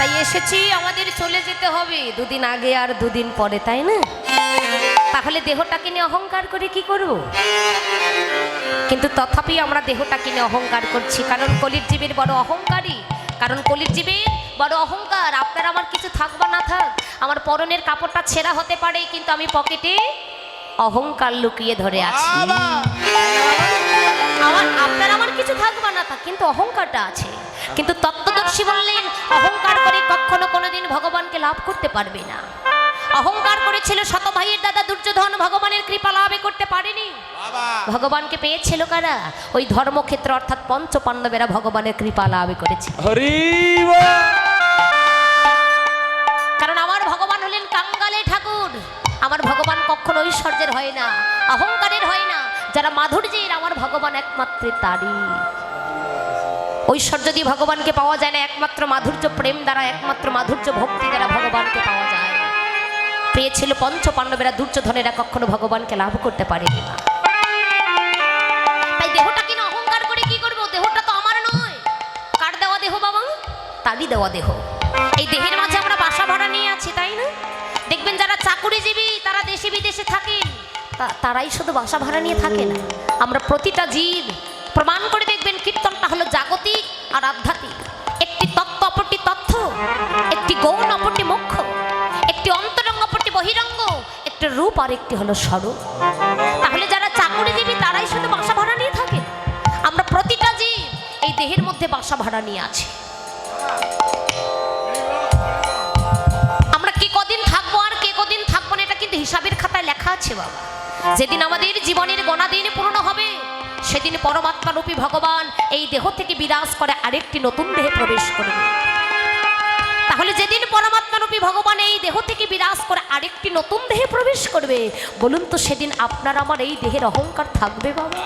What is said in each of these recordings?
তাই এসেছি আমাদের চলে যেতে হবে। দুদিন আগে আর দুদিন পরে তাই না? তাহলে দেহটাকে নিয়ে অহংকার করে কি করব? কিন্তু তথাপি আমরা দেহটাকে নিয়ে অহংকার করছি কারণ কলির জীবের বড় অহংকারী। কারণ কলির জীবের বড় অহংকার আপনার আমার কিছু থাক বা না থাক। আমার পরনের কাপড়টা ছেঁড়া হতে পারে কিন্তু আমি পকেটে অহংকার লুকিয়ে ধরে আছি। আমার আপনার আমার কিছু থাকবে না থাক কিন্তু অহংকারটা আছে। কিন্তু তত্ত্বদর্শী বললেন অহংকার করে কখনো কোনোদিন ভগবানকে লাভ করতে পারবে না। অহংকার করেছিল শত ভাইয়ের দাদা দুর্যোধন ভগবানের কৃপা লাভে করতে পারেনি। ভগবানকে পেয়েছিল কারা? ওই ধর্মক্ষেত্র অর্থাৎ পঞ্চ পাণ্ডবেরা ভগবানের কৃপা লাভে করেছে কারণ আমার ভগবান হলেন কাঙ্গালে ঠাকুর। আমার ভগবান কখনো ঐশ্বর্যের হয় না অহংকারের হয় না। যারা মাধুর্যের আমার ভগবান একমাত্র তারই। ঐশ্বর্য দিয়ে ভগবানকে পাওয়া যায় না, একমাত্র মাধুর্য প্রেম দ্বারা, একমাত্র মাধুর্য ভক্তি দ্বারা ভগবানকে পাওয়া যায়। পেয়েছিল পঞ্চ পাণ্ডবেরা দুর্যোধনেরা কখনো ভগবানকে লাভ করতে পারেনি না। তাই করে দেওয়া দেহ বাবা? তারই দেওয়া দেহ। এই দেহের মাঝে আমরা বাসা ভাড়া নিয়ে আছি, তাই না? দেখবেন যারা চাকুরিজীবী, তারা দেশে বিদেশে থাকেন তারাই শুধু বাসা ভাড়া নিয়ে থাকে না। আমরা প্রতিটা জীব প্রমাণ করে দেখবেন কীর্তনটা হলো জাগতিক আর আধ্যাত্মিক। একটি তত্ত্ব অপরটি তথ্য, একটি গৌণ অপরটি মুখ্য একটি অন্তরঙ্গ অপরটি বহিরঙ্গ, একটি রূপ আর একটি হলো স্বরূপ। তাহলে যারা চাকুরিজীবী তারাই শুধু বাসা ভাড়া নিয়ে থাকে? আমরা প্রতিটা জীব এই দেহের মধ্যে বাসা ভাড়া নিয়ে আছি। আমরা কে কদিন থাকব আর কে কদিন থাকব না, এটা কিন্তু হিসাবের খাতায় লেখা আছে বাবা। যেদিন আমাদের জীবনের গোনা দিন পূর্ণ হবে সেদিন পরমাত্মা রূপী ভগবান এই দেহ থেকে বিরাজ করে আরেকটি নতুন দেহে প্রবেশ করবে। তাহলে যেদিন পরমাত্মা রূপী ভগবান এই দেহ থেকে বিরাজ করে আরেকটি নতুন দেহে প্রবেশ করবে, বলুন তো সেদিন আপনার আমার এই দেহের অহংকার থাকবে বাবা?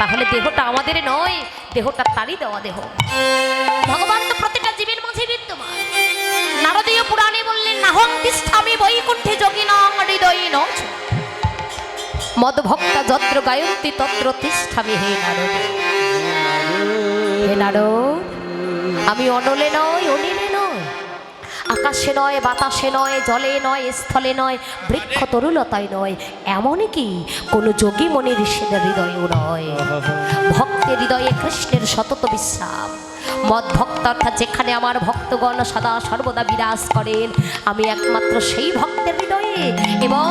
তাহলে দেহটা আমাদের নয়, দেহটা তারই দেওয়া দেহ। ভগবান তো প্রতিটা জীবের মাঝে বিদ্যমান। নারদীয় পুরাণে বললেন, নাহং তিষ্ঠামি বৈকুণ্ঠে যোগী নং হৃদয় ন মদ ভক্তা যত্র গায়ন্তি তত্র তিষ্ঠামি হে নারদ। হে নারদ, আমি অনলে নয়, অনিলে নয়। আকাশে নয়, বাতাসে নয়, জলে নয়, স্থলে নয়, বৃক্ষ তরুলতায় নয় এমনই কি কোনো যোগী মনি ঋষিদের হৃদয়েও নয়। ভক্তের হৃদয়ে কৃষ্ণের সতত বিশ্বাস। মদ ভক্ত অর্থাৎ যেখানে আমার ভক্তগণ সদা সর্বদা বিরাজ করেন, আমি একমাত্র সেই ভক্তের হৃদয়ে এবং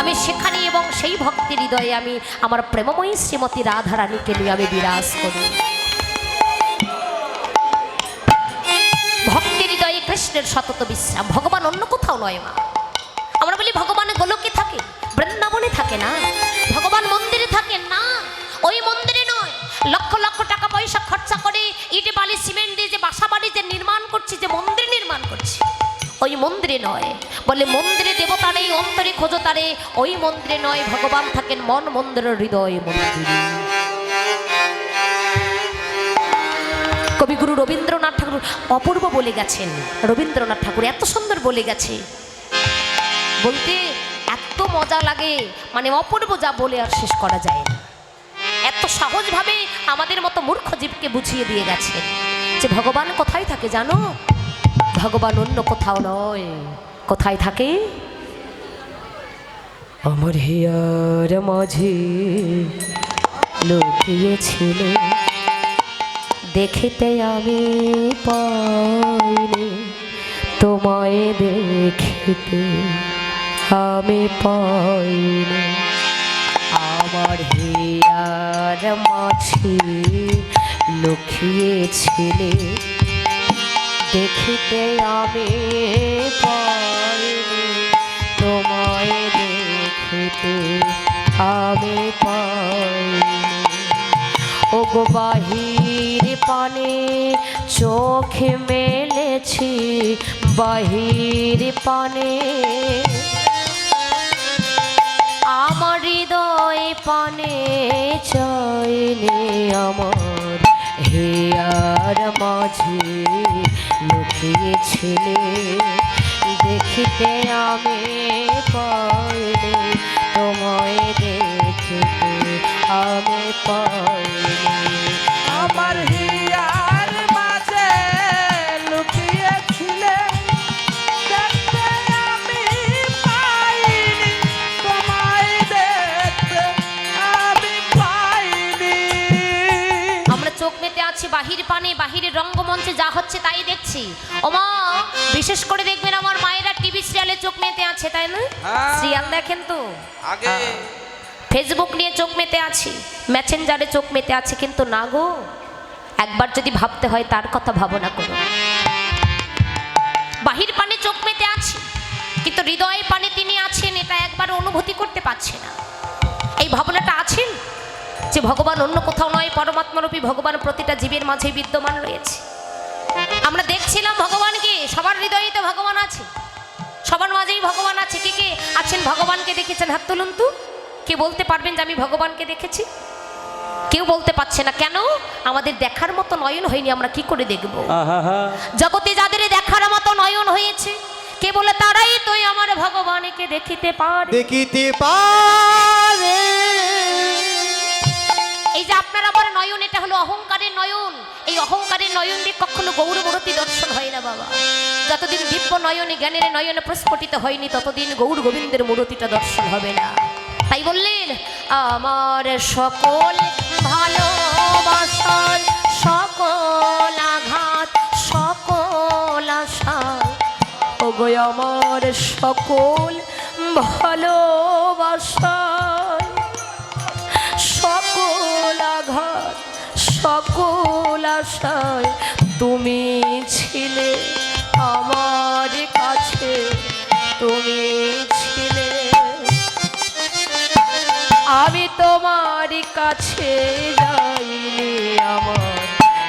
আমি সেখানে এবং সেই ভক্তের হৃদয়ে আমি আমার প্রেমময়ী শ্রীমতী রাধারানীকে নিয়ে আমি বিরাজ করি। ভক্তের হৃদয়ে কৃষ্ণের সতত বিশ্রাম, ভগবান অন্য কোথাও নয় মা। আমরা বলি, ভগবান গোলকে থাকে, বৃন্দাবনে থাকে না। ভগবান মন্দিরে থাকেন না। ওই মন্দিরে নয়। লক্ষ লক্ষ টাকা পয়সা খরচা করে ইটে বালি, সিমেন্ট দিয়ে যে বাসা বাড়ি যে নির্মাণ করছি, যে মন্দির ওই মন্দিরে নয়। বলে, মন্দিরে দেবতা নেই অন্তরে খোঁজো তারে। ওই মন্দিরে নয়, ভগবান থাকেন মন মন্দিরের হৃদয় মন্দিরে। কবিগুরু রবীন্দ্রনাথ ঠাকুর অপূর্ব বলে গেছেন। রবীন্দ্রনাথ ঠাকুর এত সুন্দর বলে গেছে। বলতে এত মজা লাগে মানে অপূর্ব যা বলে আর শেষ করা যায় না। এত সহজভাবে আমাদের মতো মূর্খ জীবকে বুঝিয়ে দিয়ে গেছেন। যে ভগবান কোথায় থাকে জানো? ভগবান অন্য কোথাও নয়। কোথায় থাকে? আমার হিয়ার মাঝে লুকিয়েছিল। দেখিতে আমি পাইনি, তোমায় দেখিতে আমি পাইনি। আমার হিয়ার মাঝে লুকিয়েছিলে। দেখিতে আমি পাইনি তোমায় দেখিতে আমি পাইনি ওগো বাহির পানে চোখ মেলেছি, বাহির পানে আমার হৃদয় পানে চাইনি আমার হেয়ার মাঝে দিয়েছিলে দেখিতে আমি পাইনি তোমায় দেখিতে আমি পাইনি। আমার আমরা চোখ মেতে আছি বাহির পানে বাহিরে রঙ্গমঞ্চে যা হচ্ছে দেখছি। ওমা বিশেষ করে দেখবেন আমার মায়েরা টিভি সিরিয়ালে চোখ মেতে আছে তাই না? হ্যাঁ। সিরিয়াল দেখেন তো? আগে। ফেসবুক নিয়ে চোখ মেতে আছি মেসেঞ্জারে চোখ মেতে আছে কিন্তু না গো। একবার যদি ভাবতে হয় তার কথা ভাবনা করো। বাহির পানে চোখ মেতে আছি কিন্তু হৃদয় পানে তিনি আছেন এটা একবার অনুভূতি করতে পারছে না। এই ভাবনাটা আছেন যে ভগবান অন্য কোথাও নয় পরমাত্মারূপী ভগবান প্রতিটা জীবের মাঝে বিদ্যমান রয়েছে। আমরা দেখছিলাম ভগবানকে সবার হৃদয়ে তো ভগবান আছে। সবার মাঝেই ভগবান আছে। কে কে আছেন? ভগবানকে দেখেছেন? হাত তুলুন তো। কে বলতে পারবেন যে আমি ভগবানকে দেখেছি? কেউ বলতে পারছে না। কেন? আমাদের দেখার মতো নয়ন হয়নি আমরা কি করে দেখব? জগতে যাদের দেখার মতো নয়ন হয়েছে কে বলে তারাই তো আমার ভগবানকে দেখিতে পারে। দেখিতে পারে। এই যে আপনার আমার নয়ন, এটা হলো অহংকারের নয়ন। এই অহংকারের নয়ন দিয়ে কখনো গৌরবরতী দর্শন হয় না বাবা। যতদিন দিব্য নয়নে, জ্ঞানের নয়নে প্রস্ফুটিত হয়নি, ততদিন গৌর গোবিন্দের মূরতিটা দর্শন হবে না। তাই বললেন, আমার সকল ভালোবাসার সকল আঘাত, সকল আশা ওগো আমার সকল ভালোবাসার আশায় তুমি ছিলে আমার কাছে, তুমি ছিলে। আমি তোমার কাছে যাইনি আমার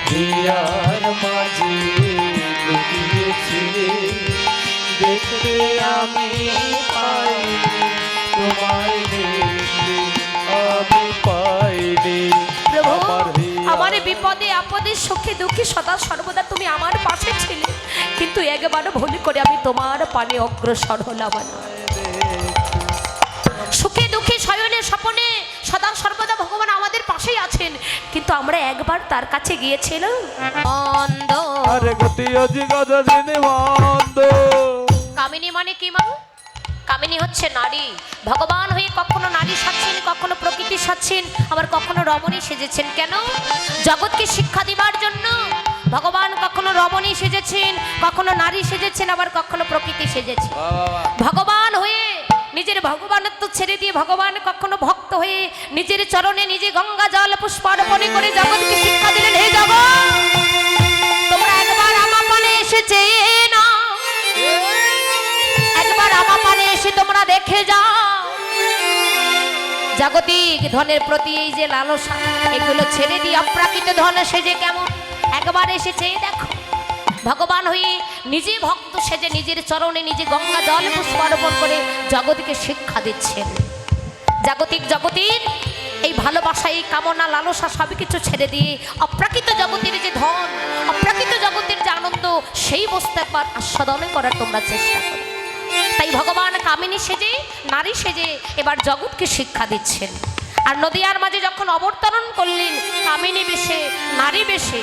হিয়ার মাঝে, লুকিয়েছিলে। দেখতে আমি পাইনি তোমায় বিপদে আপদে সুখে দুঃখে সদা সর্বদা তুমি আমার পাশে ছিলে। কিন্তু একবারও ভুল করে আমি তোমার পানে অগ্রসর হলাম না। সুখে দুঃখে শয়নে স্বপনে সদা সর্বদা ভগবান আমাদের পাশেই আছেন। কিন্তু আমরা একবার তার কাছে গিয়েছিলাম। কামিনী মানে কি মা? কামিনী হচ্ছে নারী। ভগবান হয়ে কখনো নারী সাচ্ছেন কখনো প্রকৃতি সাচ্ছেন আবার কখনো রমণী সেজেছেন। কেন? জগৎকে শিক্ষা দিবার জন্য। ভগবান কখনো রমণী সেজেছেন কখনো নারী সেজেছেন আবার কখনো প্রকৃতি সেজেছেন ভগবান হয়ে নিজের ভগবানত্ব ছেড়ে দিয়ে ভগবান কখনো ভক্ত হয়ে নিজের চরণে নিজে গঙ্গা জল পুষ্পার্পণে করে জগৎকে শিক্ষা দিলেন হে জগৎ! তোমরা একবার আমার পানে এসেছে। এসে তোমরা দেখে যাও। জাগতিক ধনের প্রতি এই যে লালসা, এগুলো ছেড়ে দিয়ে অপ্রাকৃত ধন সেজে কেমন? একবার এসে চেয়ে দেখো। ভগবান হয়ে নিজে ভক্ত সেজে নিজের চরণে নিজে গঙ্গা জল পুষ্পার্পণ করে জগৎকে শিক্ষা দিচ্ছেন। জাগতিক জগতের এই ভালোবাসা, এই কামনা, লালসা সব কিছু ছেড়ে দিয়ে অপ্রাকৃত জগতের যে ধন, অপ্রাকৃত জগতের যে আনন্দ, সেই বস্তু একবার আস্বাদনে করার তোমরা চেষ্টা করো। তাই ভগবান কামিনী সেজে, নারী সেজে এবার জগৎকে শিক্ষা দিচ্ছেন। আর নদিয়ার মাঝে যখন অবতরণ করলেন, কামিনী বেশে, নারী বেশে,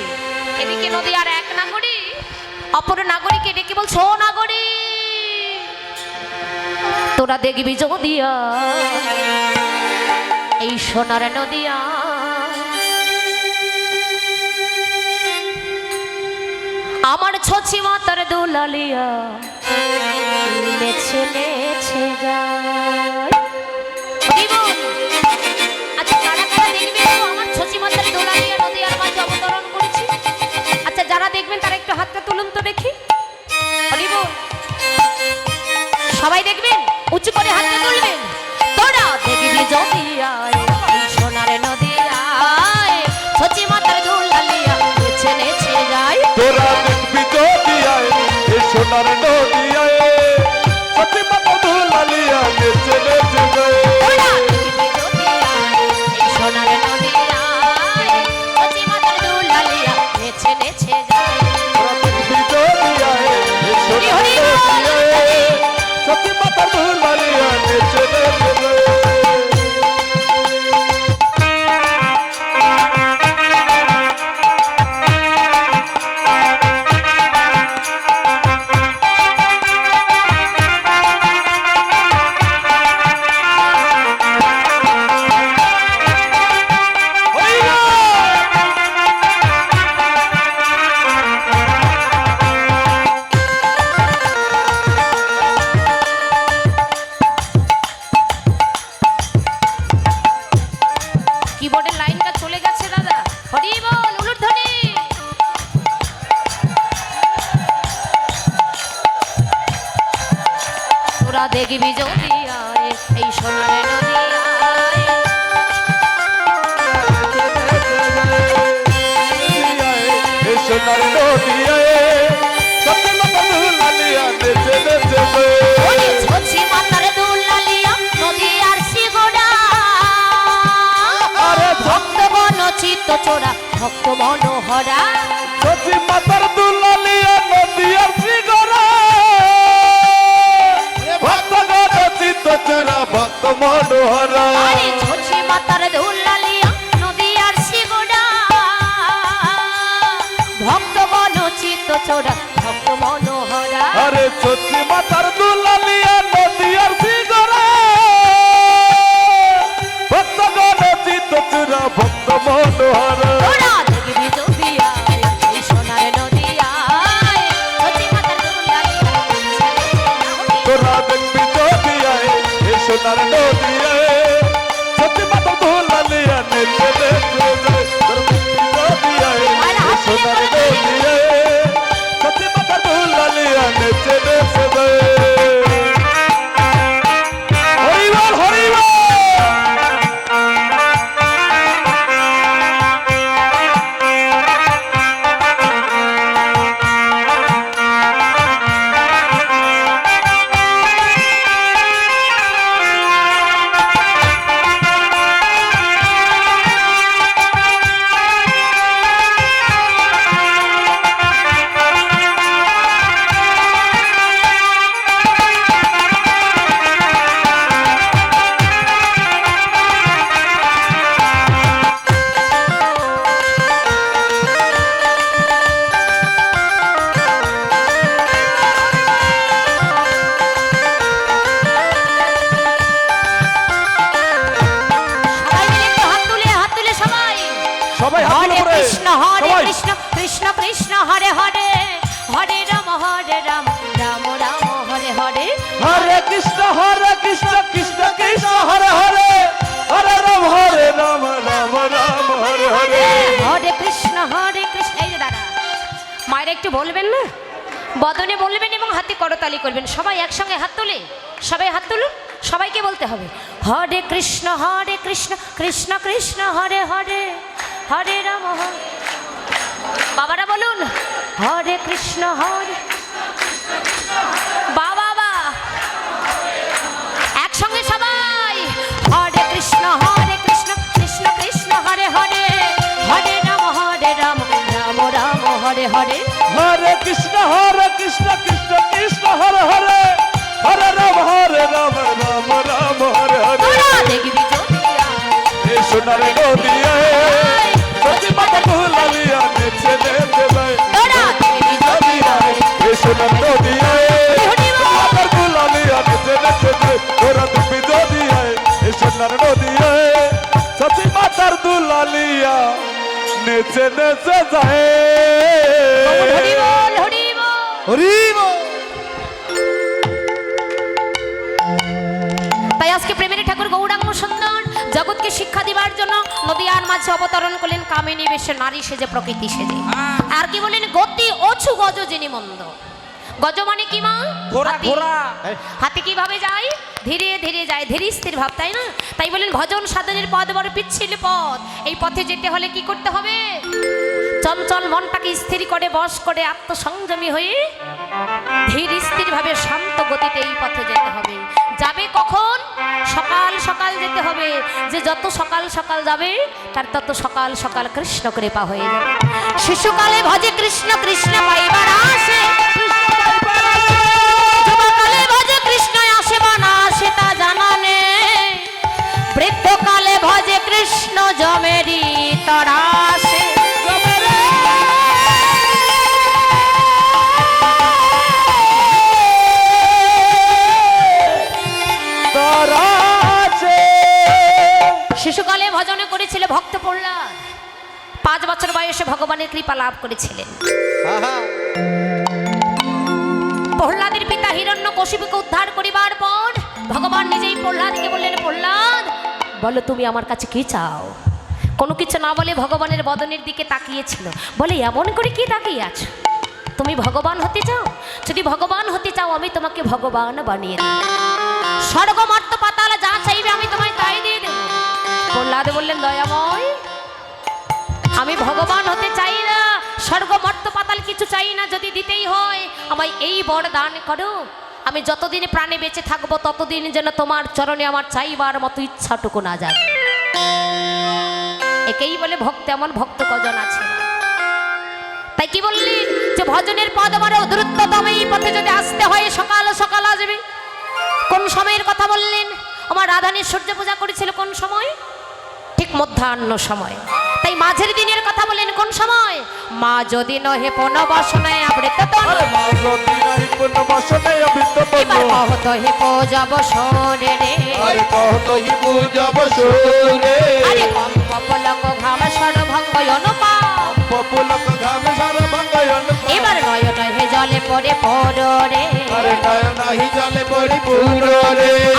এদিকে নদিয়ার এক নাগরী, অপর নাগরিকে ডেকে বলছো, ও নাগরী, তোরা দেখবি যদিয়া এই সোনার নদিয়া, আমার ছচি মাতার দুলালিয়া নেছে যায় আচ্ছা কারা কারা আমার ছচি মাতার দুলালিয়া নদিয়ার মাঝে করেছি। আচ্ছা যারা দেখবেন, তারা একটু হাতটা তুলুন তো দেখি। সবাই দেখবেন? উঁচু করে হাতটা তুলবেন? সবাই হরে কৃষ্ণ হরে কৃষ্ণ কৃষ্ণ কৃষ্ণ হরে হরে। হরে রাম হরে রাম রাম রাম হরে হরে। হরে কৃষ্ণ হরে কৃষ্ণ কৃষ্ণ কৃষ্ণ হরে হরে। হরে রাম হরে রাম রাম রাম হরে হরে। হরে কৃষ্ণ হরে কৃষ্ণ। এই যে দাদা মায়ের একটু বলবেন না? বদনে বলবেন এবং হাতে করতালি করবেন। সবাই একসঙ্গে হাত তুলে সবাই হাত তুলুন সবাইকে বলতে হবে হরে কৃষ্ণ হরে কৃষ্ণ কৃষ্ণ কৃষ্ণ হরে হরে। হরে রাম। হরে বাবারা বলুন হরে কৃষ্ণ হরে বাবা বা একসঙ্গে সবাই হরে কৃষ্ণ হরে কৃষ্ণ কৃষ্ণ কৃষ্ণ হরে হরে। হরে রাম হরে রাম রাম রাম হরে হরে। হরে কৃষ্ণ হরে কৃষ্ণ কৃষ্ণ কৃষ্ণ হরে হরে। হরে রাম হরে রাম রাম রাম হরে হরে। দেখবি সোনার নদিয়ায় যদি সোনার মাতার দুলালিয়া নেচে নেচে যায়। হরিব তাই আজকে প্রেমের ঠাকুর গৌরাঙ্গ সুন্দর জগৎকে শিক্ষা দিবার জন্য নদিয়ার মাঝে অবতরণ করলেন কামিনী বেশে নারী সেজে প্রকৃতি সেজে। আর কি বলেন গতি অছু গজ যিনি মন্দ। গজ মানে কি মা? ঘোড়া। ঘোড়া। হাতি কীভাবে যায়? ধীরে ধীরে যায়। ধীরে স্থির ভাব তাই না? তাই বলেন ভজন সাধনের পথ বড় পিচ্ছিল পথ। এই পথে যেতে হলে কি করতে হবে? চঞ্চল মনটাকে স্থির করে বশ করে আত্মসংযমী হয়ে ধীর স্থির ভাবে শান্ত গতিতে এই পথে যেতে হবে। যাবে কখন? সকাল সকাল যেতে হবে। যে যত সকাল সকাল যাবে তার তত সকাল সকাল কৃষ্ণ কৃপা হয়ে যাবে। শিশুকালে ভজে কৃষ্ণ কৃষ্ণ পাইবার আসে বৃদ্ধকালে ভজে কৃষ্ণ জমেরি তরাসে। শিশুকালে ভজনে করেছিল ভক্ত প্রহ্লাদ। পাঁচ বছর বয়সে ভগবানের কৃপা লাভ করেছিলেন। প্রহ্লাদের পিতা হিরণ্য কশিপুকে উদ্ধার করিবার পর ভগবান নিজেই প্রহ্লাদকে বললেন প্রহ্লাদ বলো, তুমি আমার কাছে কি চাও? কোনো কিছু না বলে ভগবানের বদনের দিকে তাকিয়েছিল। বলে, এমন করে কি তাকিয়ে আছো? তুমি ভগবান হতে চাও? যদি ভগবান হতে চাও, আমি তোমাকে ভগবান বানিয়ে দিই স্বর্গ মর্ত পাতাল যা চাইবে আমি তোমায় তাই দিয়ে দেব। প্রহ্লাদ বললেন, দয়াময়, আমি ভগবান হতে চাই না। স্বর্গ মর্ত পাতাল কিছু চাই না, যদি দিতেই হয়, আমায় এই বর দান করো। আমি যতদিন প্রাণে বেঁচে থাকব, ততদিন যেন তোমার চরণে আমার চাইবার মতো ইচ্ছাটুকু না যায়। একেই বলে ভক্ত, এমন ভক্ত কজন আছে? তাই কি বললেন যে ভজনের পদ আমার দ্রুততম এই পথে যদি আসতে হয়, সকাল সকাল আসবে। কোন সময়ের কথা বললেন? আমার রাধানীর সূর্য পূজা করেছিল কোন সময়? ঠিক মধ্যাহ্ন সময়। তাই মাঝের দিনের কথা বলেন কোন সময়? মা যদি নহে বসনায় এবার কহত হে পূজাব সরে রে। আরে কহত হি পূজাব সুরে আরে কম পলক ঘাম সর্বভঙ্গ অনুপা পপুলক ঘাম সার ভঙ্গয়ন এবার নয়ন হে জলে পড়ে পড়ো রে। আরে নয় নাহি জলে পড়ি পুরে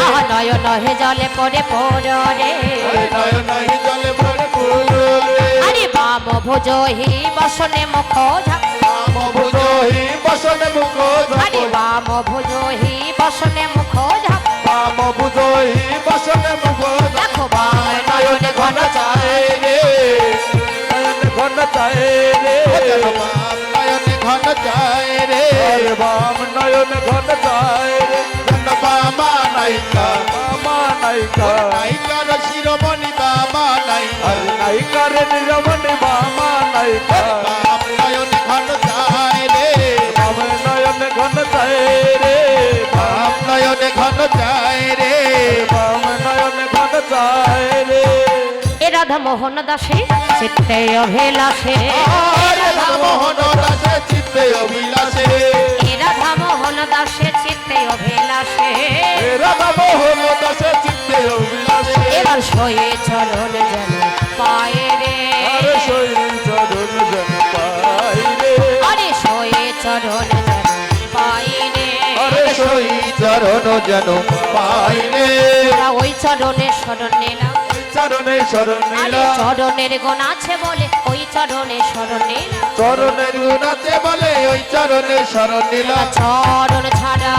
আহ নয়ন হে জলে পড়ে পড়ো রে। আরে নয় নাহি জলে পড়ি পুরে আরে বাম ভোজ হি বসনে মুখ রাম ভুজহি বসনে মুখ আরে বাম ভোজ হি বসনে মুখ রাম ভুজহি বসনে মুখ দেখো নয়ন ঘন চায় রে। নয়ন ঘন চায় রে। নয়নে ঘন যায় রে। বাম নয়ন ঘন চায় রে। বাবা নাইকা মামা নাইকা নাইকার শিরোমণি বাবা নাইকা আরে নিরমণি মামা নাইকা বাপ নয়নে ঘন যায় রে বাম নয়ন ঘন চায় রে বাপ নয়নে ঘন যায় রে বাম নয়ন ঘন চায় রে এ রাধা মোহন দাসে চিত্তে অভিলাষে। রাধা মোহন দাসে চিত্তে অভিলাষে শোয়ে চরণ যেন পায়ে রে। চরণ জন পাই রে। আরে শোয়ে চরণ যেন পায়ে রে। আরে সই চরণ যেন পাই রে। ওই চরণে শরণ নিলাম চরণে শরণ আরে নীলা চরণের গুণ আছে বলে ওই চরণে শরণ নিলাম চরণের গুণাতে বলে ওই চরণে শরণ নিলাম চরণ ছাড়া